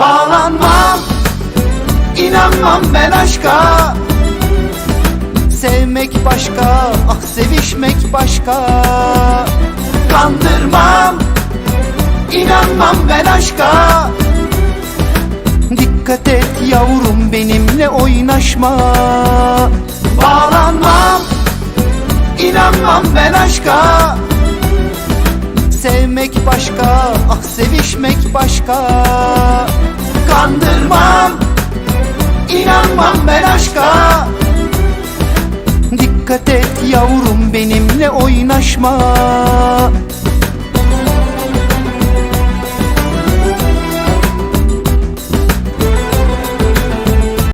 Bağlanmam inanmam ben aşka. Sevmek başka, ah sevişmek başka. Kandırmam, inanmam ben aşka. Dikkat et yavrum benimle oynaşma. Bağlanmam, inanmam ben aşka. Sevmek başka, ah sevişmek başka Dikkat et yavrum benimle oynaşma